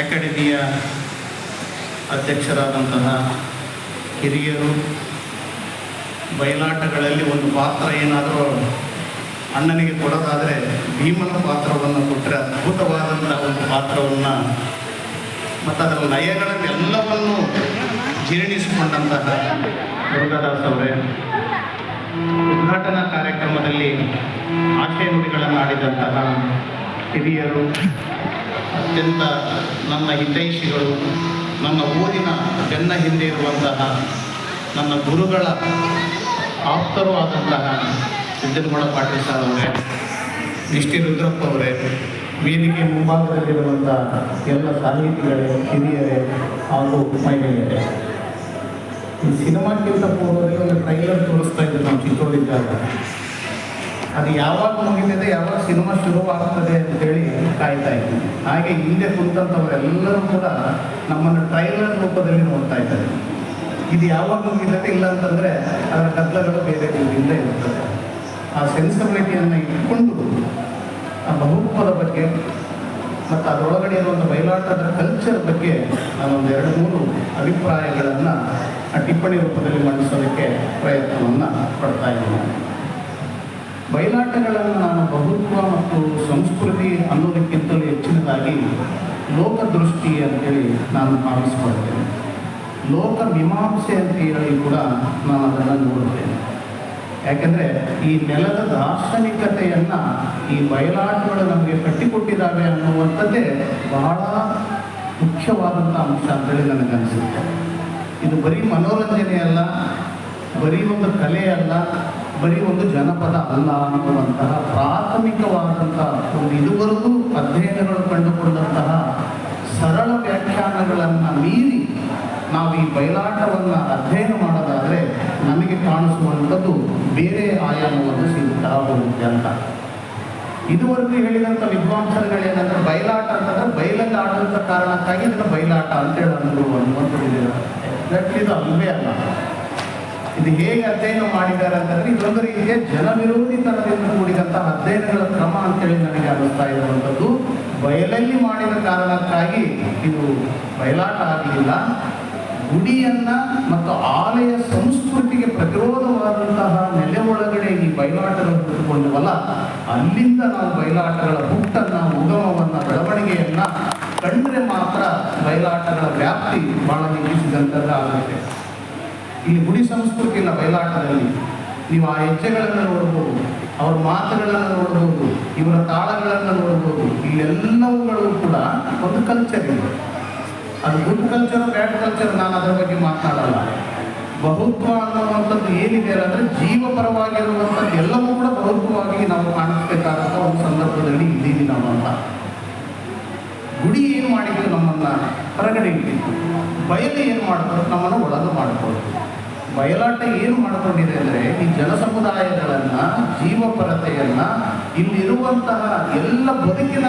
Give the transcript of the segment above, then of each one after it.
ಅಕಾಡೆಮಿಯ ಅಧ್ಯಕ್ಷರಾದಂತಹ ಹಿರಿಯರು, ಬಯಲಾಟಗಳಲ್ಲಿ ಒಂದು ಪಾತ್ರ ಏನಾದರೂ ಅಣ್ಣನಿಗೆ ಕೊಡೋದಾದರೆ ಭೀಮನ ಪಾತ್ರವನ್ನು ಕೊಟ್ಟರೆ ಅದ್ಭುತವಾದಂತಹ ಒಂದು ಪಾತ್ರವನ್ನು ಮತ್ತು ಅದರ ಲಯಗಳನ್ನೆಲ್ಲವನ್ನು ಜೀರ್ಣಿಸಿಕೊಂಡಂತಹ ದುರ್ಗಾದಾಸ್ ಅವರೇ. ಉದ್ಘಾಟನಾ ಕಾರ್ಯಕ್ರಮದಲ್ಲಿ ಆಶಯ ನುಡಿಗಳನ್ನು ಆಡಿದಂತಹ ಹಿರಿಯರು, ಅತ್ಯಂತ ನನ್ನ ಹಿತೈಷಿಗಳು, ನನ್ನ ಊರಿನ ಬೆನ್ನ ಹಿಂದೆ ಇರುವಂತಹ ನನ್ನ ಗುರುಗಳ ಆಪ್ತರು ಆದಂತಹ ಸಿದ್ದನಗೌಡ ಪಾಟೀಲ್ ಸರ್ ಅವರೇ ನಿಷ್ಠಿ ರುದ್ರಪ್ಪ ಅವರೇ, ವೇದಿಕೆ ಮುಂಭಾಗದಲ್ಲಿರುವಂತಹ ಎಲ್ಲ ಸಾಹಿತಿಗಳೇ, ಹಿರಿಯರೇ ಹಾಗೂ ಮಹಿಳೆಯರೇ. ಈ ಸಿನಿಮಾಕ್ಕಿಂತ ಪೂರ್ವದಲ್ಲಿ ಒಂದು ಟ್ರೈಲರ್ ತೋರಿಸ್ತಾ ಇದ್ದರು ನಾವು ಚಿತ್ರದಿದ್ದಾಗ ಅದು ಯಾವಾಗ ಮುಗಿತದೆ, ಯಾವಾಗ ಸಿನಿಮಾ ಶುರುವಾಗ್ತದೆ ಅಂತೇಳಿ ಕಾಯ್ತಾ ಇದ್ವಿ. ಹಾಗೆ ಹಿಂದೆ ಕುಂತಂಥವರೆಲ್ಲರೂ ಕೂಡ ನಮ್ಮನ್ನು ಟ್ರೈಲರ್ ರೂಪದಲ್ಲಿ ನೋಡ್ತಾ ಇದ್ದಾರೆ. ಇದು ಯಾವಾಗ ಮುಗಿತದೆ, ಇಲ್ಲ ಅಂತಂದರೆ ಅದರ ಕತ್ಲಗಳು ಬೇರೆ ರೀತಿಯಿಂದ ಇರುತ್ತದೆ ಆ ಸೆನ್ಸಿಬಿಲಿಟಿಯನ್ನು ಇಟ್ಕೊಂಡು ಆ ಬಹುತ್ವದ ಬಗ್ಗೆ ಮತ್ತು ಅದರೊಳಗಡೆ ಇರುವಂಥ ಬಯಲಾಟದ ಕಲ್ಚರ್ ಬಗ್ಗೆ ನಾನೊಂದು ಎರಡು, ಮೂರು ಅಭಿಪ್ರಾಯಗಳನ್ನು ಆ ಟಿಪ್ಪಣಿ ರೂಪದಲ್ಲಿ ಮಂಡಿಸೋದಕ್ಕೆ ಪ್ರಯತ್ನವನ್ನು ಪಡ್ತಾ ಇದ್ದೀನಿ. ಬಯಲಾಟಗಳನ್ನು ನಾನು ಬಹುತ್ವ ಮತ್ತು ಸಂಸ್ಕೃತಿ ಅನ್ನೋದಕ್ಕಿಂತಲೂ ಹೆಚ್ಚಿನದಾಗಿ ಲೋಕದೃಷ್ಟಿ ಅಂತೇಳಿ ನಾನು ಭಾವಿಸ್ಕೊಳ್ತೇನೆ. ಲೋಕ ಮೀಮಾಂಸೆ ಅಂತ ಹೇಳಿ ಕೂಡ ನಾನು ಅದನ್ನು ನೋಡುತ್ತೇನೆ. ಯಾಕೆಂದರೆ ಈ ನೆಲದ ದಾರ್ಶನಿಕತೆಯನ್ನು ಈ ಬಯಲಾಟಗಳು ನಮಗೆ ಕಟ್ಟಿಕೊಟ್ಟಿದ್ದಾವೆ ಅನ್ನುವಂಥದ್ದೇ ಬಹಳ ಮುಖ್ಯವಾದಂಥ ಅಂಶ ಅಂತೇಳಿ ನನಗನ್ಸುತ್ತೆ ಇದು ಬರೀ ಮನೋರಂಜನೆ ಅಲ್ಲ, ಬರೀ ಒಂದು ಕಲೆ ಅಲ್ಲ, ಬರೀ ಒಂದು ಜನಪದ ಅಲ್ಲ ಅನ್ನುವಂತಹ ಪ್ರಾಥಮಿಕವಾದಂತಹ ಒಂದು ಇದುವರೆಗೂ ಅಧ್ಯಯನಗಳು ಕಂಡುಕೊಂಡಂತಹ ಸರಳ ವ್ಯಾಖ್ಯಾನಗಳನ್ನು ಮೀರಿ ನಾವು ಈ ಬಯಲಾಟವನ್ನು ಅಧ್ಯಯನ ಮಾಡೋದಾದರೆ ನಮಗೆ ಕಾಣಿಸುವಂಥದ್ದು ಬೇರೆ ಆಯಾಮವನ್ನು ಸಿಗುತ್ತಾ ಹೋಗುತ್ತೆ ಅಂತ. ಇದುವರೆಗೂ ಹೇಳಿದಂಥ ವಿದ್ವಾಂಸರುಗಳೇನಂದ್ರೆ ಬಯಲಾಟ ಅಂತಂದ್ರೆ ಬಯಲಲ್ಲಿ ಆಡುವಂಥ ಕಾರಣಕ್ಕಾಗಿ ಇದನ್ನು ಬಯಲಾಟ ಅಂತ ಹೇಳಂದ್ರು ಅನ್ನುವಂಥದ್ದು ಎಕ್ಸಾಕ್ಟ್ಲಿ ಅಲ್ಲವೇ ಅಲ್ಲ ಇದು ಹೇಗೆ ಅಧ್ಯಯನ ಮಾಡಿದ್ದಾರೆ ಅಂತಂದ್ರೆ ಇದೊಂದು ರೀತಿಯ ಜನವಿರೋಧಿತನದಿಂದ ಕೂಡಿದಂತಹ ಅಧ್ಯಯನಗಳ ಕ್ರಮ ಅಂತೇಳಿ ನನಗೆ ಅನ್ನಿಸ್ತಾ ಇರುವಂಥದ್ದು ಬಯಲಲ್ಲಿ ಮಾಡಿದ ಕಾರಣಕ್ಕಾಗಿ ಇದು ಬಯಲಾಟ ಆಗಲಿಲ್ಲ. ಗುಡಿಯನ್ನ ಮತ್ತು ಆಲಯ ಸಂಸ್ಕೃತಿಗೆ ಪ್ರತಿರೋಧವಾದಂತಹ ನೆಲೆ ಒಳಗಡೆ ಈ ಬಯಲಾಟಗಳು ಹುಟ್ಟುಕೊಂಡವಲ್ಲ ಅಲ್ಲಿಂದ ನಾವು ಬಯಲಾಟಗಳ ಹುಟ್ಟನ್ನ, ಉಗಮವನ್ನ, ಬೆಳವಣಿಗೆಯನ್ನ ಕಂಡ್ರೆ ಮಾತ್ರ ಬಯಲಾಟಗಳ ವ್ಯಾಪ್ತಿ ಬಹಳ ಹೆಚ್ಚಿಸಿದಂಥದ್ದಾಗುತ್ತೆ ಇಲ್ಲಿ ಗುಡಿ ಸಂಸ್ಕೃತಿ ಇಲ್ಲ ಬಯಲಾಟದಲ್ಲಿ ನೀವು ಆ ಹೆಜ್ಜೆಗಳನ್ನು ನೋಡ್ಬೋದು, ಅವ್ರ ಮಾತುಗಳನ್ನು ನೋಡ್ಬೋದು, ಇವರ ತಾಳಗಳನ್ನು ನೋಡ್ಬೋದು ಇಲ್ಲೆಲ್ಲವುಗಳು ಕೂಡ ಒಂದು ಕಲ್ಚರ್ ಇದೆ. ಅದು ಗುಡ್ ಕಲ್ಚರ್ ಬ್ಯಾಡ್ ಕಲ್ಚರ್ ನಾನು ಅದರ ಬಗ್ಗೆ ಮಾತನಾಡಲ್ಲ. ಬಹುತ್ವ ಅನ್ನುವಂಥದ್ದು ಏನಿದೆ ಅಂದರೆ ಜೀವಪರವಾಗಿರುವಂಥದ್ದು ಎಲ್ಲವೂ ಕೂಡ ಬಹುತ್ವವಾಗಿ ನಾವು ಕಾಣಿಸ್ಬೇಕಾದಂಥ ಒಂದು ಸಂದರ್ಭದಲ್ಲಿ ಇದ್ದೀವಿ ನಾವು ಅಂತ. ಗುಡಿ ಏನು ಮಾಡಿದ್ರು ನಮ್ಮನ್ನು ಹೊರಗಡೆ ಇಟ್ಟಿತ್ತು ಬಯಲು ಏನು ಮಾಡ್ತಾರೆ ನಮ್ಮನ್ನು ಒಳಗೆ ಮಾಡಿಕೊಳ್ತು ಬಯಲಾಟ ಏನು ಮಾಡಿಕೊಂಡಿದೆ ಅಂದರೆ ಈ ಜನಸಮುದಾಯಗಳನ್ನು, ಜೀವಪರತೆಯನ್ನು, ಇಲ್ಲಿರುವಂತಹ ಎಲ್ಲ ಬದುಕಿನ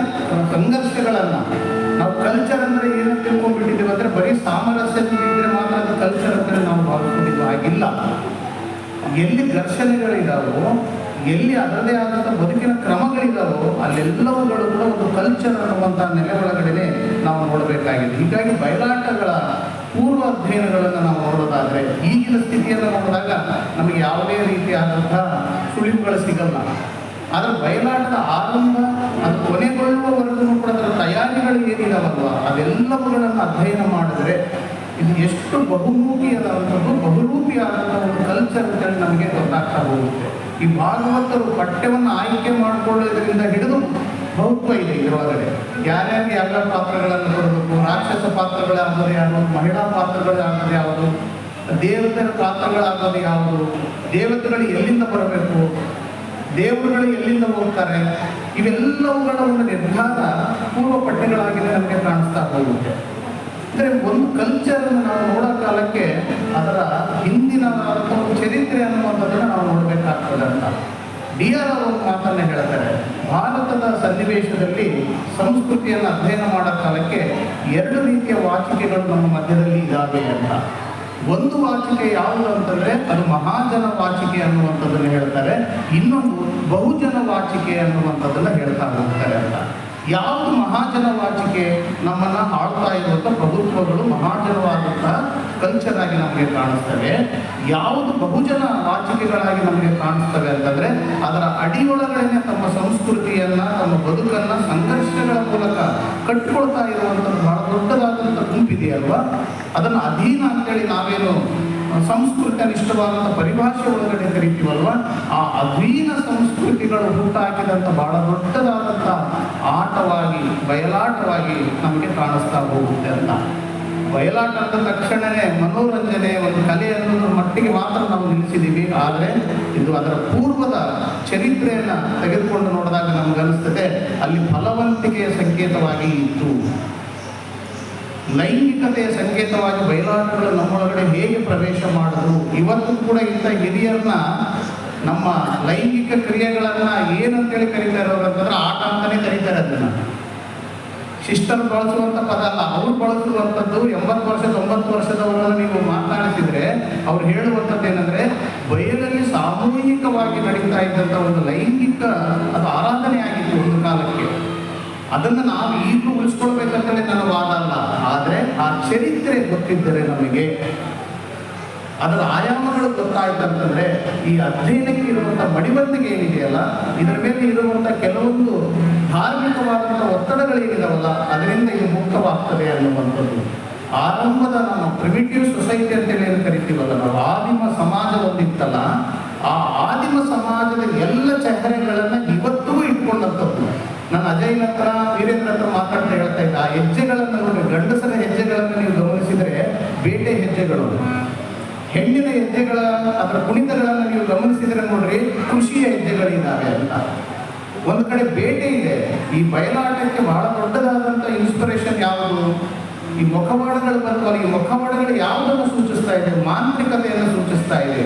ಸಂಘರ್ಷಗಳನ್ನು ನಾವು ಕಲ್ಚರ್ ಅಂದರೆ ಏನು ತಿಳ್ಕೊಂಡ್ಬಿಟ್ಟಿದ್ದೇವೆ ಅಂದರೆ ಬರೀ ಸಾಮರಸ್ಯ ಇದ್ದರೆ ಮಾತ್ರ ಅದು ಕಲ್ಚರ್ ಅಂದರೆ ನಾವು ಭಾವಿಸ್ಕೊಂಡಿದ್ದು ಆಗಿಲ್ಲ ಎಲ್ಲಿ ಘರ್ಷಣೆಗಳಿದಾವೋ ಎಲ್ಲಿ ಅದರದೇ ಆದಂಥ ಬದುಕಿನ ಕ್ರಮಗಳಿದಾವೋ ಅಲ್ಲೆಲ್ಲವುಗಳು ಕೂಡ ಒಂದು ಕಲ್ಚರ್ ಅನ್ನುವಂಥ ನೆಲೆ ಒಳಗಡೆ ನಾವು ನೋಡಬೇಕಾಗಿದೆ. ಹೀಗಾಗಿ ಬಯಲಾಟಗಳ ಪೂರ್ವ ಅಧ್ಯಯನಗಳನ್ನು ನಾವು ನೋಡೋದಾದರೆ, ಈಗಿನ ಸ್ಥಿತಿಯನ್ನು ನೋಡಿದಾಗ ನಮಗೆ ಯಾವುದೇ ರೀತಿಯಾದಂಥ ಸುಳಿವುಗಳು ಸಿಗಲ್ಲ. ಆದರೆ ಬಯಲಾಟದ ಆರಂಭ, ಅದು ಕೊನೆಗೊಳ್ಳುವವರೆಗೂ ಕೂಡ ಅದರ ತಯಾರಿಗಳು ಏನಿದಾವಲ್ವ, ಅದೆಲ್ಲವುಗಳನ್ನು ಅಧ್ಯಯನ ಮಾಡಿದ್ರೆ ಇದು ಎಷ್ಟು ಬಹುಮುಖಿಯಾದಂಥದ್ದು ಬಹುರೂಪಿಯಾದಂಥ ಒಂದು ಕಲ್ಚರ್ ಅಂತೇಳಿ ನಮಗೆ ಗೊತ್ತಾಗ್ತಾ ಹೋಗುತ್ತೆ. ಈ ಭಾಗವತರು ಪಠ್ಯವನ್ನು ಆಯ್ಕೆ ಮಾಡಿಕೊಳ್ಳೋದ್ರಿಂದ ಹಿಡಿದು ಬಹುತ್ವ ಇದೆ ಇದರೊಳಗಡೆ. ಯಾರ್ಯಾರು ಯಾವ್ಯಾವ ಪಾತ್ರಗಳನ್ನು ಕೊಡಬೇಕು, ರಾಕ್ಷಸ ಪಾತ್ರಗಳಾಗೋದು ಯಾವುದು ಮಹಿಳಾ ಪಾತ್ರಗಳಾಗೋದು ಯಾವುದು ದೇವತೆಯ ಪಾತ್ರಗಳಾಗೋದು ಯಾವುದು ದೇವತೆಗಳು ಎಲ್ಲಿಂದ ಬರಬೇಕು, ದೇವರುಗಳು ಎಲ್ಲಿಂದ ಹೋಗ್ತಾರೆ, ಇವೆಲ್ಲವುಗಳ ಒಂದು ನಿರ್ಧಾರ ಪೂರ್ವ ಪಠ್ಯಗಳಾಗಿದೆ ನಮಗೆ ಕಾಣಿಸ್ತಾ ಹೋಗುತ್ತೆ. ಅಂದರೆ ಒಂದು ಕಲ್ಚರನ್ನು ನಾವು ನೋಡೋ ಕಾಲಕ್ಕೆ ಅದರ ಹಿಂದಿನ ಚರಿತ್ರೆ ಅನ್ನುವಂಥದ್ದನ್ನು ನಾವು ನೋಡಬೇಕಾಗ್ತದೆ ಅಂತ. ಡಿ ಆರ್ ಅವರು ಮಾತನ್ನು ಹೇಳ್ತಾರೆ. ಭಾರತದ ಸನ್ನಿವೇಶದಲ್ಲಿ ಸಂಸ್ಕೃತಿಯನ್ನು ಅಧ್ಯಯನ ಮಾಡೋ ಕಾಲಕ್ಕೆ ಎರಡು ರೀತಿಯ ವಾಚಿಕೆಗಳು ನಮ್ಮ ಮಧ್ಯದಲ್ಲಿ ಇದಾವೆ ಅಂತ. ಒಂದು ವಾಚಿಕೆ ಯಾವುದು ಅಂತಂದ್ರೆ ಅದು ಮಹಾಜನ ವಾಚಿಕೆ ಅನ್ನುವಂಥದ್ದನ್ನು ಹೇಳ್ತಾರೆ. ಇನ್ನೊಂದು ಬಹುಜನ ವಾಚಿಕೆ ಅನ್ನುವಂಥದ್ದನ್ನ ಹೇಳ್ತಾ ಹೋಗ್ತಾರೆ. ಯಾವುದು ಮಹಾಜನ ವಾಚಿಕೆ ನಮ್ಮನ್ನ ಆಳ್ತಾ ಇರುವಂಥ ಪ್ರಭುತ್ವಗಳು ಮಹಾಜನವಾದಂತಹ ಕಲ್ಚರ್ ಆಗಿ ನಮಗೆ ಕಾಣಿಸ್ತವೆ. ಯಾವುದು ಬಹುಜನ ವಾಚಿಕೆಗಳಾಗಿ ನಮಗೆ ಕಾಣಿಸ್ತವೆ ಅಂತಂದ್ರೆ ಅದರ ಅಡಿಯೊಳಗಡೆ ತಮ್ಮ ಸಂಸ್ಕೃತಿಯನ್ನ, ತಮ್ಮ ಬದುಕನ್ನ, ಸಂಘರ್ಷಗಳ ಮೂಲಕ ಕಟ್ಕೊಳ್ತಾ ಇರುವಂಥದ್ದು ಬಹಳ ದೊಡ್ಡದಾದಂಥ ಗುಂಪಿದೆಯಲ್ವಾ? ಅದನ್ನು ಅಧೀನ ಅಂತೇಳಿ ನಾವೇನು ಸಂಸ್ಕೃತ ನಿಷ್ಠವಾದಂಥ ಪರಿಭಾಷೆ ಒಳಗಡೆ ಕರಿತೀವಲ್ವ? ಆ ಅಧೀನ ಸಂಸ್ಕೃತಿಗಳು ಹುಟ್ಟಾಕಿದಂಥ ಬಹಳ ದೊಡ್ಡದಾದಂಥ ಆಟವಾಗಿ, ಬಯಲಾಟವಾಗಿ ನಮಗೆ ಕಾಣಿಸ್ತಾ ಹೋಗುತ್ತೆ ಅಂತ. ಬಯಲಾಟ ಅಂದ ತಕ್ಷಣವೇ ಮನೋರಂಜನೆ ಒಂದು ಕಲೆ ಅನ್ನೋದ್ರ ಮಟ್ಟಿಗೆ ಮಾತ್ರ ನಾವು ನಿಲ್ಲಿಸಿದ್ದೀವಿ ಆದರೆ ಇದು ಅದರ ಪೂರ್ವದ ಚರಿತ್ರೆಯನ್ನು ತೆಗೆದುಕೊಂಡು ನೋಡಿದಾಗ ನಮ್ಗೆ ಅನಿಸ್ತದೆ ಅಲ್ಲಿ ಫಲವಂತಿಕೆಯ ಸಂಕೇತವಾಗಿ ಇತ್ತು ಲೈಂಗಿಕತೆಯ ಸಂಕೇತವಾಗಿ ಬಯಲಾಟಗಳು ನಮ್ಮೊಳಗಡೆ ಹೇಗೆ ಪ್ರವೇಶ ಮಾಡಿದ್ರು? ಇವತ್ತು ಕೂಡ ಇಂಥ ಹಿರಿಯರನ್ನ, ನಮ್ಮ ಲೈಂಗಿಕ ಕ್ರಿಯೆಗಳನ್ನ ಏನಂತೇಳಿ ಕರೀತಾರೆ ಅವ್ರು ಅಂತಂದ್ರೆ ಆಟ ಅಂತಾನೆ ಕರೀತಾರೆ ಅದನ್ನ. ಶಿಸ್ಟರ್ ಬಳಸುವಂತ ಪದ ಅಲ್ಲ, ಅವ್ರು ಬಳಸುವಂಥದ್ದು ಎಂಬತ್ತು ವರ್ಷ, ತೊಂಬತ್ತು ವರ್ಷದವರನ್ನ ನೀವು ಮಾತನಾಡಿಸಿದ್ರೆ ಅವ್ರು ಹೇಳುವಂಥದ್ದು ಏನಂದ್ರೆ, ಬಯಲಲ್ಲಿ ಸಾಮೂಹಿಕವಾಗಿ ನಡೀತಾ ಇದ್ದಂಥ ಒಂದು ಲೈಂಗಿಕ, ಅದು ಆರಾಧನೆ ಆಗಿತ್ತು ಒಂದು ಕಾಲಕ್ಕೆ. ಅದನ್ನು ನಾವು ಈಗಲೂ ಉಳಿಸ್ಕೊಳ್ಬೇಕಂತಲೇ ನನ್ನ ವಾದ ಅಲ್ಲ. ಆ ಚರಿತ್ರೆ ಗೊತ್ತಿದ್ದರೆ ನಮಗೆ ಅದರ ಆಯಾಮಗಳು ಗೊತ್ತಾಯ್ತಂತಂದ್ರೆ ಈ ಅಧ್ಯಯನಕ್ಕೆ ಇರುವಂಥ ಮಡಿಬಂದಿಗೆ ಏನಿದೆಯಲ್ಲ, ಇದರ ಮೇಲೆ ಇರುವಂತ ಕೆಲವೊಂದು ಧಾರ್ಮಿಕವಾದಂಥ ಒತ್ತಡಗಳೇನಿದಾವಲ್ಲ, ಅದರಿಂದ ಇದು ಮುಕ್ತವಾಗ್ತದೆ ಅನ್ನುವಂಥದ್ದು. ಆರಂಭದ ನಮ್ಮ ಪ್ರಿಮಿಟಿವ್ ಸೊಸೈಟಿ ಅಂತೇಳಿ ಏನು ಕರಿತೀವಲ್ಲ, ನಾವು ಆದಿಮ ಸಮಾಜ ಒಂದಿತ್ತಲ್ಲ ಆ ಆದಿಮ ಸಮಾಜದ ಎಲ್ಲ ಚಹರೆಗಳನ್ನು ಇವತ್ತೂ ಇಟ್ಕೊಂಡಂತದ್ದು ನಾನು ಅಜಯ್ ಹತ್ರ ವೀರೇಂದ್ರ ಹತ್ರ ಮಾತಾಡ್ತಾ ಹೇಳ್ತಾ ಇದ್ದ, ಆ ಹೆಜ್ಜೆಗಳನ್ನು ನೋಡಿ ಹೆಜ್ಜೆಗಳನ್ನು ನೀವು ಗಮನಿಸಿದರೆ ಬೇಟೆ ಹೆಜ್ಜೆಗಳು. ಹೆಣ್ಣಿನ ಹೆಜ್ಜೆಗಳ ಅದರ ಕುಣಿತಗಳನ್ನು ನೀವು ಗಮನಿಸಿದರೆ ನೋಡ್ರಿ ಕೃಷಿಯ ಹೆಜ್ಜೆಗಳಿದ್ದಾವೆ ಅಂತ. ಒಂದು ಕಡೆ ಬೇಟೆ ಇದೆ. ಈ ಬಯಲಾಟಕ್ಕೆ ಬಹಳ ದೊಡ್ಡದಾದಂಥ ಇನ್ಸ್ಪಿರೇಷನ್ ಯಾವುದು? ಈ ಮುಖವಾಡಗಳು ಬರ್ತವಲ್ಲ ಈ ಮುಖವಾಡಗಳು ಯಾವುದನ್ನು ಸೂಚಿಸ್ತಾ ಇದೆ? ಮಾಂತ್ರಿಕತೆಯನ್ನು ಸೂಚಿಸ್ತಾ ಇದೆ.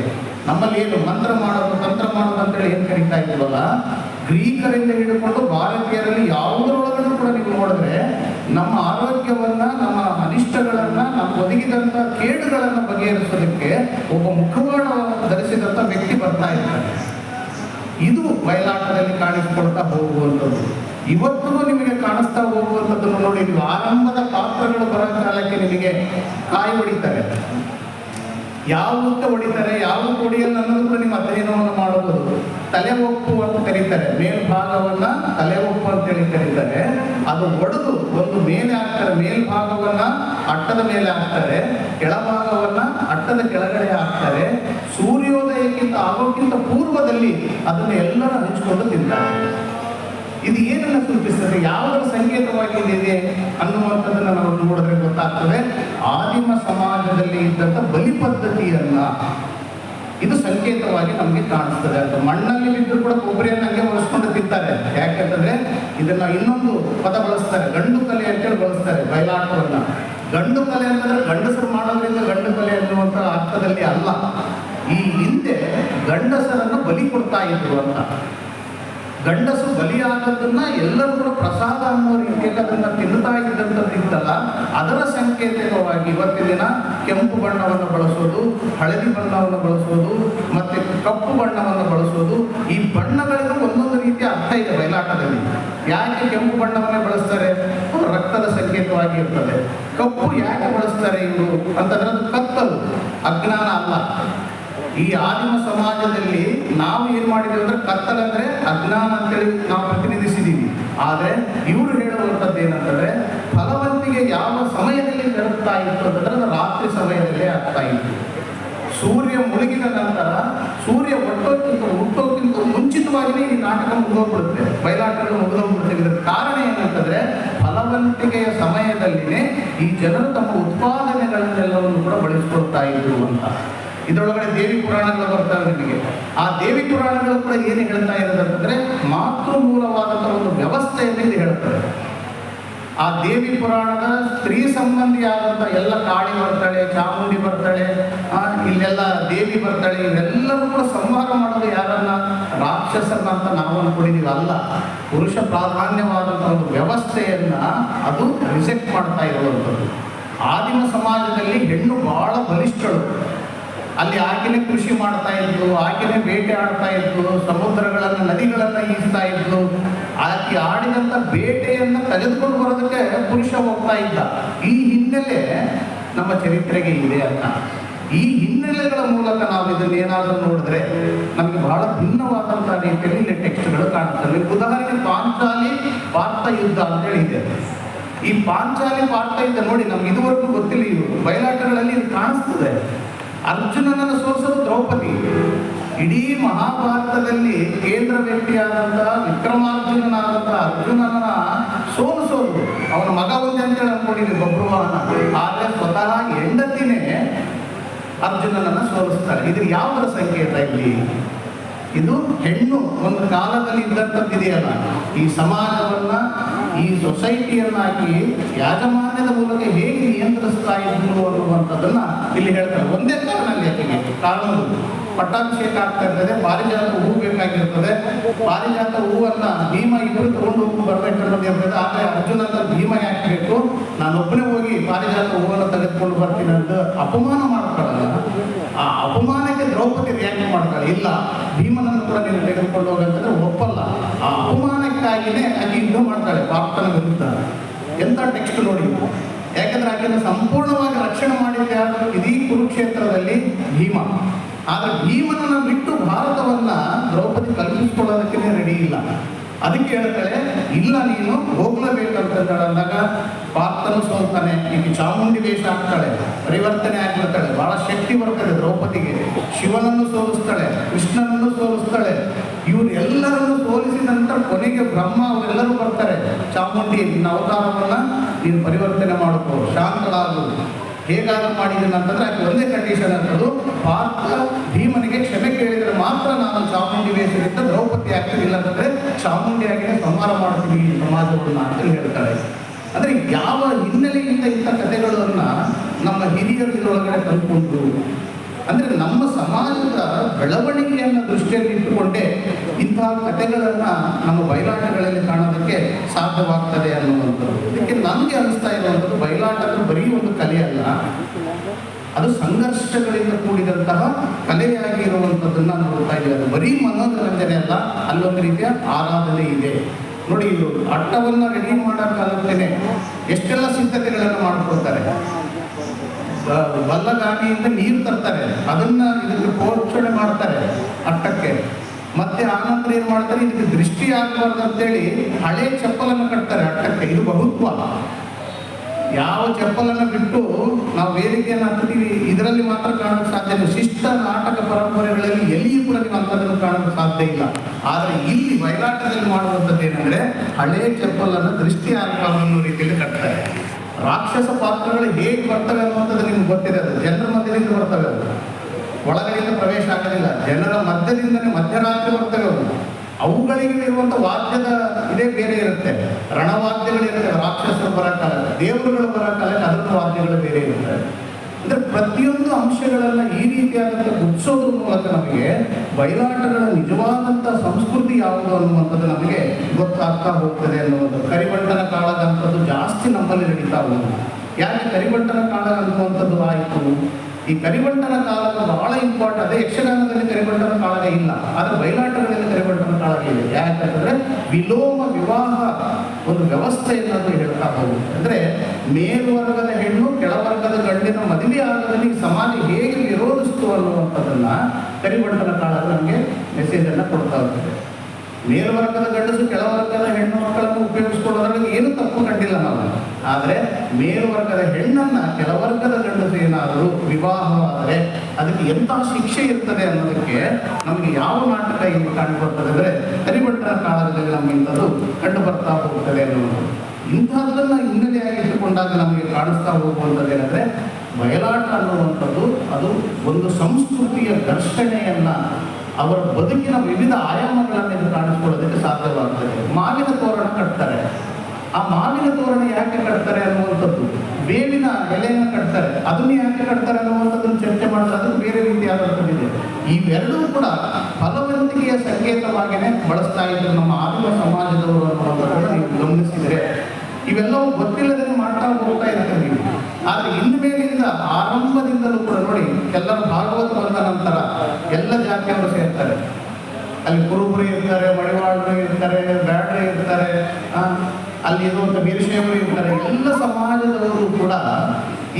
ನಮ್ಮಲ್ಲಿ ಏನು ಮಂತ್ರ ಮಾಡೋದು ತಂತ್ರ ಮಾಡೋದು ಅಂತೇಳಿ ಏನು ಕರೀತಾ ಇದ್ವಲ್ಲ ಗ್ರೀಕರಿಂದ ಹಿಡಿದುಕೊಂಡು ಭಾರತೀಯರಲ್ಲಿ ಯಾವುದರೊಳಗಡೆ ಕೂಡ ನೀವು ನೋಡಿದ್ರೆ ನಮ್ಮ ಆರೋಗ್ಯವನ್ನ, ನಮ್ಮ ಅನಿಷ್ಟಗಳನ್ನ, ನಮ್ಮ ಒದಗಿದಂತ ಕೇಡುಗಳನ್ನ ಬಗೆಹರಿಸೋದಕ್ಕೆ ಒಬ್ಬ ಮುಖವಾಡ ಧರಿಸಿದಂತ ವ್ಯಕ್ತಿ ಬರ್ತಾ ಇದ್ದಾರೆ ಇದು ಬಯಲಾಟದಲ್ಲಿ ಕಾಣಿಸಿಕೊಳ್ತಾ ಹೋಗುವಂಥದ್ದು. ಇವತ್ತೂ ನಿಮಗೆ ಕಾಣಿಸ್ತಾ ಹೋಗುವಂಥದ್ದನ್ನು ನೋಡಿ ನೀವು ಆರಂಭದ ಪಾತ್ರಗಳು ಬರೋ ಕಾಲಕ್ಕೆ ನಿಮಗೆ ಕಾಯಿ ಹೊಡಿತಾರೆ ಯಾವ ಹೊಡಿತಾರೆ, ಯಾವ ಹೊಡಿಯಲ್ಲ ಅನ್ನೋದು ನಿಮ್ಮ ಅಧ್ಯಯನವನ್ನು ಮಾಡಬಹುದು ತಲೆ ಒಪ್ಪು ಅಂತ ಕರೀತಾರೆ. ಮೇಲ್ಭಾಗವನ್ನ ತಲೆ ಒಪ್ಪು ಅಂತೇಳಿ ಕರೀತಾರೆ. ಅದು ಒಡೆದು ಒಂದು ಮೇಲೆ ಹಾಕ್ತಾರೆ. ಮೇಲ್ಭಾಗವನ್ನ ಅಟ್ಟದ ಮೇಲೆ ಹಾಕ್ತಾರೆ. ಕೆಳಭಾಗವನ್ನ ಅಟ್ಟದ ಕೆಳಗಡೆ ಹಾಕ್ತಾರೆ. ಸೂರ್ಯೋದಯಕ್ಕಿಂತ ಆಗೋಕ್ಕಿಂತ ಪೂರ್ವದಲ್ಲಿ ಅದನ್ನು ಎಲ್ಲರೂ ಹಂಚಿಕೊಂಡು ತಿಂತಾರೆ. ಇದು ಏನನ್ನ ಸೂಚಿಸ್ತದೆ ಯಾವುದರ ಸಂಕೇತವಾಗಿದೆ ಅನ್ನುವಂಥದ್ದನ್ನು ನಾವು ನೋಡಿದ್ರೆ ಗೊತ್ತಾಗ್ತದೆ. ಆದಿಮ ಸಮಾಜದಲ್ಲಿ ಇದ್ದಂಥ ಬಲಿ ಪದ್ಧತಿಯನ್ನ ಇದು ಸಂಕೇತವಾಗಿ ನಮಗೆ ಕಾಣಿಸ್ತದೆ. ಅಂತ ಮಣ್ಣಲ್ಲಿ ಬಿದ್ದರೂ ಕೂಡ ಕೊಬ್ಬರಿಯನ್ನು ಹಂಗೆ ಬಳಸ್ಕೊಂಡು ತಿಂತಾರೆ. ಯಾಕೆಂತಂದ್ರೆ ಇದನ್ನ ಇನ್ನೊಂದು ಪದ ಬಳಸ್ತಾರೆ. ಗಂಡು ಕಲೆ ಅಂತೇಳಿ ಬಳಸ್ತಾರೆ ಬಯಲಾಟವನ್ನ. ಗಂಡು ಕಲೆ ಅಂತಂದ್ರೆ ಗಂಡಸರು ಮಾಡೋದ್ರಿಂದ ಗಂಡು ಕಲೆ ಅನ್ನುವಂಥ ಅರ್ಥದಲ್ಲಿ ಅಲ್ಲ. ಈ ಹಿಂದೆ ಗಂಡಸರನ್ನು ಬಲಿ ಕೊಡ್ತಾ ಇದ್ರು ಅಂತ. ಗಂಡಸು ಬಲಿಯಾದದನ್ನ ಎಲ್ಲರೂ ಕೂಡ ಪ್ರಸಾದ ಅನ್ನೋ ರೀತಿಯಲ್ಲಿ ಅದನ್ನ ತಿನ್ನುತ್ತಾ ಇದ್ದಂಥದ್ದಿತ್ತಲ್ಲ ಅದರ ಸಂಕೇತವಾಗಿ ಇವತ್ತಿನ ದಿನ ಕೆಂಪು ಬಣ್ಣವನ್ನು ಬಳಸೋದು, ಹಳದಿ ಬಣ್ಣವನ್ನು ಬಳಸೋದು, ಮತ್ತೆ ಕಪ್ಪು ಬಣ್ಣವನ್ನು ಬಳಸೋದು, ಈ ಬಣ್ಣಗಳಿಗೂ ಒಂದೊಂದು ರೀತಿಯ ಅರ್ಥ ಇದೆ ಬಯಲಾಟದಲ್ಲಿ. ಯಾಕೆ ಕೆಂಪು ಬಣ್ಣವನ್ನೇ ಬಳಸ್ತಾರೆ? ರಕ್ತದ ಸಂಕೇತವಾಗಿ ಇರ್ತದೆ. ಕಪ್ಪು ಯಾಕೆ ಬಳಸ್ತಾರೆ ಇವರು? ಅಂತಂದ್ರೆ ಅದು ಕತ್ತಲು, ಅಜ್ಞಾನ ಅಲ್ಲ. ಈ ಆದಿಮ ಸಮಾಜದಲ್ಲಿ ನಾವು ಏನ್ ಮಾಡಿದ್ದೇವೆ ಅಂದ್ರೆ ಕತ್ತಲಂದ್ರೆ ಅಜ್ಞಾನ ಅಂತೇಳಿ ನಾವು ಪ್ರತಿನಿಧಿಸಿದೀವಿ ಆದ್ರೆ ಇವರು ಹೇಳುವಂಥದ್ದು ಏನಂತಂದ್ರೆ, ಫಲವಂತಿಗೆ ಯಾವ ಸಮಯದಲ್ಲಿ ನಡುತ್ತಾ ಇತ್ತು ಅಂತಂದ್ರೆ ರಾತ್ರಿ ಸಮಯದಲ್ಲಿ ಆಗ್ತಾ ಇತ್ತು. ಸೂರ್ಯ ಮುಳುಗಿದ ನಂತರ ಸೂರ್ಯ ಒಟ್ಟೋಕ್ಕಿಂತ ಹುಟ್ಟೋಕ್ಕಿಂತ ಮುಂಚಿತವಾಗಿಯೇ ಈ ನಾಟಕ ಮುಗಿದೋಗ್ಬಿಡುತ್ತೆ. ಬಯಲಾಟಗಳು ಮುಗಿದೋಗ್ಬಿಡುತ್ತೆ. ಇದರ ಕಾರಣ ಏನಂತಂದ್ರೆ ಫಲವಂತಿಕೆಯ ಸಮಯದಲ್ಲಿನೇ ಈ ಜನರು ತಮ್ಮ ಉತ್ಪಾದನೆಗಳನ್ನೆಲ್ಲವನ್ನು ಕೂಡ ಬಳಸ್ಕೊಳ್ತಾ ಇದ್ರು ಅಂತ. ಇದರೊಳಗಡೆ ದೇವಿ ಪುರಾಣಗಳು ಬರ್ತಾರೆ ನಿಮಗೆ. ಆ ದೇವಿ ಪುರಾಣಗಳು ಕೂಡ ಏನು ಹೇಳ್ತಾ ಇರೋದಂತಂದ್ರೆ ಮಾತೃ ಮೂಲವಾದಂತಹ ಒಂದು ವ್ಯವಸ್ಥೆಯನ್ನು ಇದು ಹೇಳ್ತಾರೆ. ಆ ದೇವಿ ಪುರಾಣದ ಸ್ತ್ರೀ ಸಂಬಂಧಿಯಾದಂಥ ಎಲ್ಲ ಕಾಳಿ ಬರ್ತಾಳೆ, ಚಾಮುಂಡಿ ಬರ್ತಾಳೆ ಇಲ್ಲೆಲ್ಲ ದೇವಿ ಬರ್ತಾಳೆ, ಇವೆಲ್ಲರೂ ಕೂಡ ಸಂಹಾರ ಮಾಡೋದು ಯಾರನ್ನ? ರಾಕ್ಷಸರನ್ನ ಅಂತ ನಾವು ಅನ್ಕೊಂಡಿದ್ದೀವಿ ಅಲ್ಲ, ಪುರುಷ ಪ್ರಾಧಾನ್ಯವಾದಂಥ ಒಂದು ವ್ಯವಸ್ಥೆಯನ್ನ ಅದು ರಿಸೆಕ್ಟ್ ಮಾಡ್ತಾ ಇರುವಂಥದ್ದು. ಆದಿಮ ಸಮಾಜದಲ್ಲಿ ಹೆಣ್ಣು ಬಹಳ ಬಲಿಷ್ಠಳು. ಅಲ್ಲಿ ಆಕೆನೆ ಕೃಷಿ ಮಾಡ್ತಾ ಇದ್ಲು, ಆಕೆನೆ ಬೇಟೆ ಆಡ್ತಾ ಇದ್ಲು, ಸಮುದ್ರಗಳನ್ನ, ನದಿಗಳನ್ನ ಈಸ್ತಾ ಇದ್ಲು. ಆಕೆ ಆಡಿದಂತ ಬೇಟೆಯನ್ನ ತೆಗೆದುಕೊಂಡು ಬರೋದಕ್ಕೆ ಪುರುಷ ಹೋಗ್ತಾ ಇದ್ದ. ಈ ಹಿನ್ನೆಲೆ ನಮ್ಮ ಚರಿತ್ರೆಗೆ ಇದೆ ಅಂತ. ಈ ಹಿನ್ನೆಲೆಗಳ ಮೂಲಕ ನಾವು ಇದನ್ನ ಏನಾದರೂ ನೋಡಿದ್ರೆ ನಮಗೆ ಬಹಳ ಭಿನ್ನವಾದಂತಹ ರೀತಿಯಲ್ಲಿ ಇಲ್ಲಿ ಟೆಕ್ಸ್ಟ್ಗಳು ಕಾಣ್ತವೆ ಉದಾಹರಣೆಗೆ ಪಾಂಚಾಲಿ ಪಾರ್ಥ ಯುದ್ಧ ಅಂತ ಇದೆ ಈ ಪಾಂಚಾಲಿ ಪಾರ್ಥ ಯುದ್ಧ ನೋಡಿ ನಮ್ಗೆ ಇದುವರೆಗೂ ಗೊತ್ತಿಲ್ಲ ಇವು ಬಯಲಾಟಗಳಲ್ಲಿ ಇದು ಕಾಣಿಸ್ತದೆ. ಅರ್ಜುನನನ್ನು ಸೋಲಿಸೋದು ದ್ರೌಪದಿ. ಇಡೀ ಮಹಾಭಾರತದಲ್ಲಿ ಕೇಂದ್ರ ವ್ಯಕ್ತಿಯಾದಂತಹ ವಿಕ್ರಮಾರ್ಜುನನಾದಂತಹ ಅರ್ಜುನನ ಸೋಲಿಸೋದು ಅವನ ಮಗ ಒಂದೇ ಅಂತೇಳಿ ಅನ್ಕೊಂಡಿದ್ವಿ ಬಬ್ರುವಾಹನ ಆದ್ರೆ ಸ್ವತಃ ಹೆಂಡತಿನೇ ಅರ್ಜುನನನ್ನ ಸೋಲಿಸ್ತಾರೆ. ಇದು ಯಾವುದರ ಸಂಕೇತ ಇಲ್ಲಿ? ಇದು ಹೆಣ್ಣು ಒಂದು ಕಾಲದಲ್ಲಿ ಇದ್ದಂಥದ್ದಿದೆಯಲ್ಲ, ಈ ಸಮಾಜವನ್ನ, ಈ ಸೊಸೈಟಿಯನ್ನಾಗಿ ಯಾಜಮಾನ್ಯದ ಮೂಲಕ ಹೇಗೆ ನಿಯಂತ್ರಿಸ್ತಾ ಇದ್ರು ಅನ್ನುವಂಥದ್ದನ್ನ ಇಲ್ಲಿ ಹೇಳ್ತಾರೆ. ಒಂದೇ ಕಾರಣ ಕಾರಣ ಪಟ್ಟಾಭಿಷೇಕ ಆಗ್ತಾ ಇರ್ತದೆ, ಪಾರಿಜಾತ ಹೂ ಬೇಕಾಗಿರ್ತದೆ. ಪಾರಿಜಾತ ಹೂವನ್ನ ಭೀಮ ಇಬ್ಬರು ತಗೊಂಡು ಹೋಗಿ ಬರ್ಬೇಕನ್ನೋದು ಇರ್ತದೆ ಆದ್ರೆ ಅರ್ಜುನ ಭೀಮ ಯಾಕೆ ಬೇಕು? ನಾನು ಒಬ್ಬನೇ ಹೋಗಿ ಪಾರಿಜಾತ ಹೂವನ್ನು ತೆಗೆದುಕೊಂಡು ಬರ್ತೀನಿ ಅಂತ ಅಪಮಾನ ಮಾಡ್ತಾರಲ್ಲ. ಆ ಅಪಮಾನಕ್ಕೆ ದ್ರೌಪದಿ ರಿಯಾಕ್ಟ್ ಮಾಡ್ತಾರೆ ಇಲ್ಲ, ಭೀಮನನ್ನು ಕೂಡ ನೀನು ತೆಗೆದುಕೊಂಡು ಹೋಗಂತಂದ್ರೆ ಒಪ್ಪಲ್ಲ. ಆ ಅಪಮಾನಕ್ಕಾಗಿನೇ ಅಲ್ಲಿ ಯುದ್ಧ ಮಾಡ್ತಾಳೆ ಪಾರ್ಥನ ವಿರುದ್ಧ. ಎಂತ ಟೆಕ್ಸ್ಟ್ ನೋಡಿ? ಯಾಕಂದ್ರೆ ಆಕೆಯನ್ನು ಸಂಪೂರ್ಣವಾಗಿ ರಕ್ಷಣೆ ಮಾಡಿದ್ದೆ ಯಾರು ಇಡೀ ಕುರುಕ್ಷೇತ್ರದಲ್ಲಿ ಭೀಮ. ಆದ್ರೆ ಭೀಮನನ್ನ ಬಿಟ್ಟು ಭಾರತವನ್ನ ದ್ರೌಪದಿ ಕಲ್ಪಿಸ್ಕೊಳ್ಳೋದಕ್ಕೆ ರೆಡಿ ಇಲ್ಲ. ಅದಕ್ಕೆ ಹೇಳ್ತಾಳೆ, ಇಲ್ಲ ನೀನು ಹೋಗ್ಲೇಬೇಕಂತ ಅಂದಾಗ ಪಾರ್ಥನು ಸೋಲ್ತಾನೆ ಈಗ ಚಾಮುಂಡಿ ವೇಷ ಆಗ್ತಾಳೆ ಪರಿವರ್ತನೆ ಆಗ್ಬಿಡ್ತಾಳೆ ಬಹಳ ಶಕ್ತಿ ಬರ್ತದೆ ದ್ರೌಪದಿಗೆ. ಶಿವನನ್ನು ಸೋಲಿಸ್ತಾಳೆ, ಕೃಷ್ಣನನ್ನು ಸೋಲಿಸ್ತಾಳೆ ಇವರೆಲ್ಲರನ್ನು ಎಲ್ಲರನ್ನು ಕೊನೆಗೆ ಬ್ರಹ್ಮ ಅವರೆಲ್ಲರೂ ಬರ್ತಾರೆ. ಚಾಮುಂಡಿ ನಿನ್ನ ಅವತಾರವನ್ನ ನೀನು ಪರಿವರ್ತನೆ ಮಾಡಿಕೊ ಶಾಂತಳಾಗು. ಹೇಗಾದ್ರೂ ಮಾಡಿದ್ದೀನಿ ಅಂತಂದ್ರೆ ಅಲ್ಲಿ ಒಂದೇ ಕಂಡೀಷನ್ ಅಂತದ್ದು, ಪಾರ್ಥ ಭೀಮನಿಗೆ ಕ್ಷಮೆ ಕೇಳಿದರೆ ಮಾತ್ರ ನಾನು ಚಾಮುಂಡಿ ವೇಷದಿಂದ ದ್ರೌಪದಿ ಆಗ್ತೀನಿ. ಅಂತಂದ್ರೆ ಚಾಮುಂಡಿಯಾಗಿಯೇ ಸಂಹಾರ ಮಾಡ್ತೀನಿ ಈ ಸಮಾಜವನ್ನು ಅಂತ ಹೇಳ್ತಾರೆ. ಅಂದ್ರೆ ಯಾವ ಹಿನ್ನೆಲೆಯಿಂದ ಇಂಥ ಕಥೆಗಳನ್ನ ನಮ್ಮ ಹಿರಿಯರು ಇದರೊಳಗಡೆ ತಂದುಕೊಂಡ್ರು? ಅಂದ್ರೆ ನಮ್ಮ ಸಮಾಜದ ಬೆಳವಣಿಗೆಯನ್ನು ದೃಷ್ಟಿಯಲ್ಲಿ ಇಟ್ಟುಕೊಂಡೇ ಇಂತಹ ಕಥೆಗಳನ್ನ ನಮ್ಮ ಬಯಲಾಟಗಳಲ್ಲಿ ಕಾಣೋದಕ್ಕೆ ಸಾಧ್ಯವಾಗ್ತದೆ ಅನ್ನುವಂಥದ್ದು. ಇದಕ್ಕೆ ನನಗೆ ಅನಿಸ್ತಾ ಇರುವಂಥದ್ದು ಬಯಲಾಟ ಬರೀ ಒಂದು ಕಲೆ ಅಲ್ಲ. ಅದು ಸಂಘರ್ಷಗಳಿಂದ ಕೂಡಿದಂತಹ ಕಲೆಯಾಗಿ ಇರುವಂಥದ್ದನ್ನ ನೋಡ್ತಾ ಇದ್ದೀವಿ ಅದು ಬರೀ ಮನೋರಂಜನೆ ಅಲ್ಲ, ಅಲ್ಲೊಂದು ರೀತಿಯ ಆರಾಧನೆ ಇದೆ. ನೋಡಿ, ಇದು ಅಟ್ಟವನ್ನ ರೆಡಿ ಮಾಡೋಕ್ಕಾಗುತ್ತೇನೆ ಎಷ್ಟೆಲ್ಲ ಸಿದ್ಧತೆಗಳನ್ನು ಮಾಡ್ಕೊಳ್ತಾರೆ. ಬ- ಬಲ್ಲಗಾಮಿಯಿಂದ ನೀರು ತರ್ತಾರೆ. ಅದನ್ನ ಇದಕ್ಕೆ ಪೋಷಣೆ ಮಾಡ್ತಾರೆ ಅಟ್ಟಕ್ಕೆ. ಮತ್ತೆ ಆನಂತರ ಏನ್ ಮಾಡ್ತಾರೆ? ಇದಕ್ಕೆ ದೃಷ್ಟಿ ಆಗಬಾರ್ದು ಅಂತೇಳಿ ಹಳೆ ಚಪ್ಪಲನ್ನು ಕಟ್ತಾರೆ ಅಟ್ಟಕ್ಕೆ. ಇದು ಬಹುತ್ವ. ಯಾವ ಚಪ್ಪಲನ್ನ ಬಿಟ್ಟು ನಾವು ವೇದಿಕೆಯನ್ನು ಹತ್ತೀವಿ ಇದರಲ್ಲಿ ಮಾತ್ರ ಕಾಣಲು ಸಾಧ್ಯ ಇಲ್ಲ. ಶಿಷ್ಟ ನಾಟಕ ಪರಂಪರೆಗಳಲ್ಲಿ ಎಲ್ಲಿಯೂ ಕೂಡ ನೀವು ಅಂಥದ್ದನ್ನು ಕಾಣೋಕೆ ಸಾಧ್ಯ ಇಲ್ಲ. ಆದರೆ ಇಲ್ಲಿ ಬಯಲಾಟದಲ್ಲಿ ಮಾಡುವಂಥದ್ದು ಏನಂದ್ರೆ ಹಳೆ ಚಪ್ಪಲನ್ನು ದೃಷ್ಟಿ ಆಗಬಾರ್ದು ಅನ್ನೋ ರೀತಿಯಲ್ಲಿ ಕಟ್ತಾರೆ. ರಾಕ್ಷಸ ಪಾತ್ರಗಳು ಹೇಗೆ ಬರ್ತವೆ ಅನ್ನುವಂಥದ್ದು ನಿಮ್ಗೆ ಗೊತ್ತಿದೆ ಅದು. ಜನರ ಮಧ್ಯದಿಂದ ಬರ್ತವೆ ಅದು. ಒಳಗಡೆಯಿಂದ ಪ್ರವೇಶ ಆಗಲಿಲ್ಲ. ಜನರ ಮಧ್ಯದಿಂದನೇ ಮಧ್ಯರಾತ್ರಿ ಬರ್ತವೆ ಅವರು ಅವುಗಳಿಗೆ ಇರುವಂಥ ವಾದ್ಯದ ಇದೇ ಬೇರೆ ಇರುತ್ತೆ. ರಣವಾದ್ಯಗಳಿರುತ್ತೆ. ರಾಕ್ಷಸರು ಬರಕ್ಕಾಗಲ್ಲ ದೇವರುಗಳು ಬರಕ್ಕಾಗಲ್ಲ ಅದರ ವಾದ್ಯಗಳು ಬೇರೆ ಇರುತ್ತೆ. ಅಂದ್ರೆ ಪ್ರತಿಯೊಂದು ಅಂಶಗಳನ್ನ ಈ ರೀತಿಯಾದಂಥ ಮೂಲಕ ನಮಗೆ ಬಯಲಾಟಗಳ ನಿಜವಾದಂಥ ಸಂಸ್ಕೃತಿ ಯಾವುದು ಅನ್ನುವಂಥದ್ದು ನಮಗೆ ಗೊತ್ತಾಗ್ತಾ ಹೋಗ್ತದೆ ಅನ್ನುವಂಥದ್ದು ಕರಿಬಂಟನ ಕಾಳದಂಥದ್ದು ಜಾಸ್ತಿ ನಮ್ಮಲ್ಲಿ ನಡೀತಾ ಹೋಗುದು. ಯಾಕೆ ಕರಿಬಂಟನ ಕಾಳ ಅನ್ನುವಂಥದ್ದು ಆಯಿತು? ಈ ಕರಿಬಂಟನ ಕಾಲದ ಬಹಳ ಇಂಪಾರ್ಟೆಂಟ್ ಅದೇ ಯಕ್ಷಗಾನದಲ್ಲಿ ಕರಿಬಂಟನ ಕಾಳಗ ಇಲ್ಲ. ಆದ್ರೆ ಬಯಲಾಟಗಳಲ್ಲಿ ಕರಿಬಂಟನ ಕಾಳಗ ಇದೆ. ಯಾಕಂತಂದ್ರೆ ವಿಲೋಮ ವಿವಾಹ ಒಂದು ವ್ಯವಸ್ಥೆ ಅನ್ನೋದು ಹೇಳ್ತಾ ಹೋಗುತ್ತೆ. ಅಂದ್ರೆ ಮೇಲ್ವರ್ಗದ ಹೆಣ್ಣು ಕೆಳವರ್ಗದ ಗಂಡಿನ ಮದುವೆ ಆಗದಲ್ಲಿ ಸಮಾಜ ಹೇಗೆ ವಿರೋಧಿಸ್ತು ಅನ್ನುವಂಥದ್ದನ್ನ ಕರಿಬಂಟನ ಕಾಳಗ ನಮಗೆ ಮೆಸೇಜ್ ಅನ್ನ ಕೊಡ್ತಾ ಹೋಗ್ತದೆ. ಮೇಲ್ವರ್ಗದ ಗಂಡಸು ಕೆಳವರ್ಗದ ಹೆಣ್ಣು ಮಕ್ಕಳನ್ನು ಉಪಯೋಗಿಸ್ಕೊಳ್ಳೋದ್ರಲ್ಲಿ ಏನು ತಪ್ಪು ಕಂಡಿಲ್ಲ ನಾವು. ಆದರೆ ಮೇಲ್ವರ್ಗದ ಹೆಣ್ಣನ್ನ ಕೆಳವರ್ಗದ ಗಂಡಸು ಏನಾದರೂ ವಿವಾಹವಾದರೆ ಅದಕ್ಕೆ ಎಂತಹ ಶಿಕ್ಷೆ ಇರ್ತದೆ ಅನ್ನೋದಕ್ಕೆ ನಮಗೆ ಯಾವ ನಾಟಕ ಇಲ್ಲಿ ಕಂಡು ಬರ್ತದೆ ಅಂದರೆ ಹರಿಭಟ್ಟರ ಕಾಲದಲ್ಲಿ ನಮಗೆ ಇಂಥದ್ದು ಕಂಡು ಬರ್ತಾ ಹೋಗ್ತದೆ ಅನ್ನೋದು. ಇಂಥದ್ದನ್ನ ಹಿನ್ನೆಲೆಯಾಗಿ ಇಟ್ಟುಕೊಂಡಾಗ ನಮಗೆ ಕಾಣಿಸ್ತಾ ಹೋಗುವಂಥದ್ದು ಏನಂದ್ರೆ ಬಯಲಾಟ ಅನ್ನುವಂಥದ್ದು ಅದು ಒಂದು ಸಂಸ್ಕೃತಿಯ ಘರ್ಷಣೆಯನ್ನು ಅವರ ಬದುಕಿನ ವಿವಿಧ ಆಯಾಮಗಳನ್ನು ಕಾಣಿಸ್ಕೊಳ್ಳೋದಕ್ಕೆ ಸಾಧ್ಯವಾಗ್ತದೆ. ಮಾವಿನ ತೋರಣ ಕಟ್ತಾರೆ. ಆ ಮಾವಿನ ತೋರಣ ಯಾಕೆ ಕಟ್ತಾರೆ ಅನ್ನುವಂಥದ್ದು? ಬೇವಿನ ಎಲೆಯನ್ನು ಕಟ್ತಾರೆ. ಅದನ್ನು ಯಾಕೆ ಕಟ್ತಾರೆ ಅನ್ನುವಂಥದ್ದನ್ನು ಚರ್ಚೆ ಮಾಡಿದ್ರೆ ಅದು ಬೇರೆ ರೀತಿಯಾದಂಥದ್ದಿದೆ ಇವೆರಡೂ ಕೂಡ ಫಲವಂತಿಕೆಯ ಸಂಕೇತವಾಗಿಯೇ ಬಳಸ್ತಾ ಇದ್ದರು ನಮ್ಮ ಆದಿಮ ಸಮಾಜದವರು ಅನ್ನುವಂಥದ್ದನ್ನು ನೀವು ಗಮನಿಸಿದರೆ. ಇವೆಲ್ಲವೂ ಗೊತ್ತಿಲ್ಲದೇ ಮಾಡ್ತಾ ಹೋಗ್ತಾ ಇರ್ತಾರೆ ನೀವು. ಆದರೆ ಇನ್ಮೇಲಿಂದ ಆರಂಭದಿಂದಲೂ ಕೂಡ ನೋಡಿ ಎಲ್ಲರೂ ಭಾಗವತ ಬಂದ ನಂತರ ಎಲ್ಲ ಜಾತಿಯವರು ಸೇರ್ತಾರೆ. ಅಲ್ಲಿ ಕುರುಬರು ಇರ್ತಾರೆ, ಮಡಿವಾಳರು ಇರ್ತಾರೆ, ಬ್ಯಾಡ್ರಿ ಇರ್ತಾರೆ ಅಲ್ಲಿ ಇರುವಂಥ ವೀರಶೈವರು ಇರ್ತಾರೆ. ಎಲ್ಲ ಸಮಾಜದವರು ಕೂಡ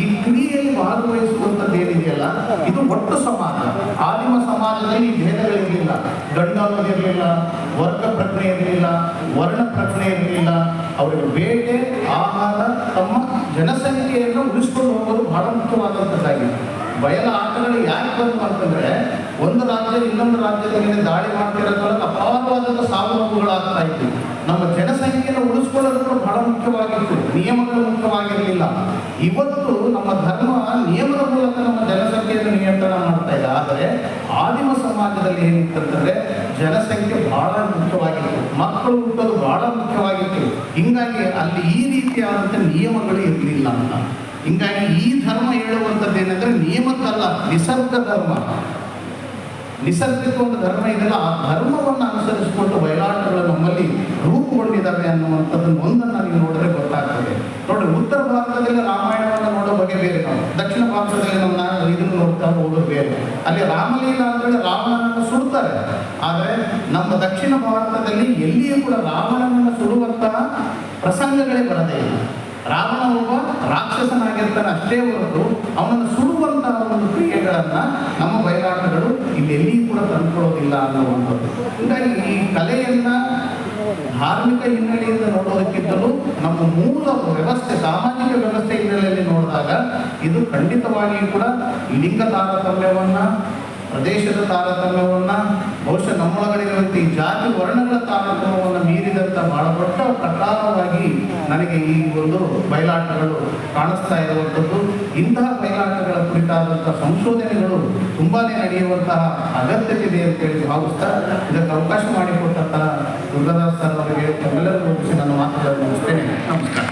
ಈ ಕ್ರಿಯೆಯಲ್ಲಿ ಭಾಗವಹಿಸುವಂಥದ್ದು ಏನಿದೆಯಲ್ಲ, ಇದು ಒಟ್ಟು ಸಮಾಜ. ಆದಿಮ ಸಮಾಜದಲ್ಲಿ ಭೇದಗಳಿರಲಿಲ್ಲ. ಗಂಡ ವರ್ಗ ಪ್ರಜ್ಞೆ ಇರಲಿಲ್ಲ, ವರ್ಣ ಪ್ರಜ್ಞೆ ಇರಲಿಲ್ಲ. ಅವರಿಗೆ ಬೇಟೆ, ಆಹಾರ, ತಮ್ಮ ಜನಸಂಖ್ಯೆಯನ್ನು ಉಳಿಸ್ಕೊಂಡು ಹೋಗೋದು ಬಹಳ ಮುಖ್ಯವಾದಂಥದ್ದಾಗಿದೆ ಬಯಲ ಆಟಗಳು ಯಾಕೆ ಬಂತು ಅಂತಂದ್ರೆ, ಒಂದು ರಾಜ್ಯ ಇನ್ನೊಂದು ರಾಜ್ಯದ ಮೇಲೆ ದಾಳಿ ಮಾಡ್ತಿರೋದ್ರಲ್ಲಿ ಅಪಾರವಾದಂಥ ಸಾವು ನೋವುಗಳಾಗ್ತಾ ಇತ್ತು ನಮ್ಮ ಜನಸಂಖ್ಯೆಯನ್ನು ಉಳಿಸ್ಕೊಳ್ಳೋದಕ್ಕೂ ಬಹಳ ಮುಖ್ಯವಾಗಿತ್ತು. ನಿಯಮಗಳು ಮುಖ್ಯವಾಗಿರಲಿಲ್ಲ. ಇವತ್ತು ನಮ್ಮ ಧರ್ಮ ನಿಯಮದ ಮೂಲಕ ನಮ್ಮ ಜನಸಂಖ್ಯೆಯನ್ನು ನಿಯಂತ್ರಣ ಮಾಡ್ತಾ ಇದೆ. ಆದರೆ ಆದಿಮ ಸಮಾಜದಲ್ಲಿ ಏನಿತ್ತಂತಂದ್ರೆ ಜನಸಂಖ್ಯೆ ಬಹಳ ಮುಖ್ಯವಾಗಿತ್ತು. ಮಕ್ಕಳು ಹುಟ್ಟೋದು ಬಹಳ ಮುಖ್ಯವಾಗಿತ್ತು. ಹಿಂಗಾಗಿ ಅಲ್ಲಿ ಈ ರೀತಿಯಾದಂಥ ನಿಯಮಗಳು ಇರಲಿಲ್ಲ ಅಂತ. ಹಿಂಗಾಗಿ ಈ ಧರ್ಮ ಹೇಳುವಂಥದ್ದು ಏನಂದ್ರೆ ನಿಯಮಕ್ಕಲ್ಲ, ನಿಸರ್ಗ ಧರ್ಮ. ನಿಸರ್ಗಕ್ಕೆ ಒಂದು ಧರ್ಮ ಇದೆಯಲ್ಲ ಆ ಧರ್ಮವನ್ನು ಅನುಸರಿಸಿಕೊಂಡು ಬಯಲಾಟಗಳು ನಮ್ಮಲ್ಲಿ ರೂಪುಗೊಂಡಿದ್ದಾವೆ ಅನ್ನುವಂಥದ್ದನ್ನು ಒಂದನ್ನು ನೀವು ನೋಡಿದ್ರೆ ಗೊತ್ತಾಗ್ತದೆ. ನೋಡಿ, ಉತ್ತರ ಭಾರತದಲ್ಲಿ ರಾಮಾಯಣವನ್ನು ನೋಡೋ ಬಗ್ಗೆ ಬೇರೆ ನಾವು. ದಕ್ಷಿಣ ಭಾರತದಲ್ಲಿ ನಮ್ಮ ನಾನು ಇದನ್ನು ನೋಡ್ತಾ ಹೋಗೋದು ಬೇರೆ. ಅಲ್ಲಿ ರಾಮಲೀಲಾ ಅಂದ್ರೆ ರಾವಣನನ್ನು ಸುಡ್ತಾರೆ ಆದರೆ ನಮ್ಮ ದಕ್ಷಿಣ ಭಾರತದಲ್ಲಿ ಎಲ್ಲಿಯೂ ಕೂಡ ರಾವಣನನ್ನು ಸುಡುವಂತಹ ಪ್ರಸಂಗಗಳೇ ಬರದೇ ಇಲ್ಲ. ರಾವಣ ಒಬ್ಬ ರಾಕ್ಷಸನಾಗಿರ್ತಾನೆ ಅಷ್ಟೇ ಹೊರತು ಅವನನ್ನು ಸುಡುವಂತಹ ಒಂದು ಕ್ರಿಯೆಗಳನ್ನ ನಮ್ಮ ಬಯಲಾಟಗಳು ಇಲ್ಲಿ ಕೂಡ ತಂದ್ಕೊಳ್ಳೋದಿಲ್ಲ ಅನ್ನುವಂಥದ್ದು ಹೀಗಾಗಿ ಈ ಕಲೆಯನ್ನ ಧಾರ್ಮಿಕ ಹಿನ್ನೆಲೆಯಿಂದ ನೋಡೋದಕ್ಕಿಂತಲೂ ನಮ್ಮ ಮೂಲ ವ್ಯವಸ್ಥೆ, ಸಾಮಾಜಿಕ ವ್ಯವಸ್ಥೆ ಹಿನ್ನೆಲೆಯಲ್ಲಿ ನೋಡಿದಾಗ ಇದು ಖಂಡಿತವಾಗಿಯೂ ಕೂಡ ಲಿಂಗ ತಾರತಮ್ಯವನ್ನ, ಪ್ರದೇಶದ ತಾರತಮ್ಯವನ್ನ, ಬಹುಶಃ ನಮ್ಮೊಳಗಡೆ ಜಾತಿ ವರ್ಣಗಳ ತಾರತಮ್ಯವನ್ನು ಮೀರಿದಂತ ಬಹಳ ದೊಡ್ಡ ಪ್ರಕಾರವಾಗಿ ನನಗೆ ಈ ಒಂದು ಬಯಲಾಟಗಳು ಕಾಣಿಸ್ತಾ ಇರುವಂಥದ್ದು. ಇಂತಹ ಬಯಲಾಟಗಳ ಕುರಿತಾದಂಥ ಸಂಶೋಧನೆಗಳು ತುಂಬಾ ನಡೆಯುವಂತಹ ಅಗತ್ಯತೆ ಇದೆ ಅಂತೇಳಿ ಭಾವಿಸ್ತಾ ಇದಕ್ಕೆ ಅವಕಾಶ ಮಾಡಿಕೊಟ್ಟಂತಹ ದುರ್ಗಾದಾಸ್ ಸರ್ ಅವರಿಗೆ ಎಲ್ಲರಿಗೂ ನಾನು ಮಾತುಗಳನ್ನು ಮುಗಿಸ್ತೇನೆ ನಮಸ್ಕಾರ.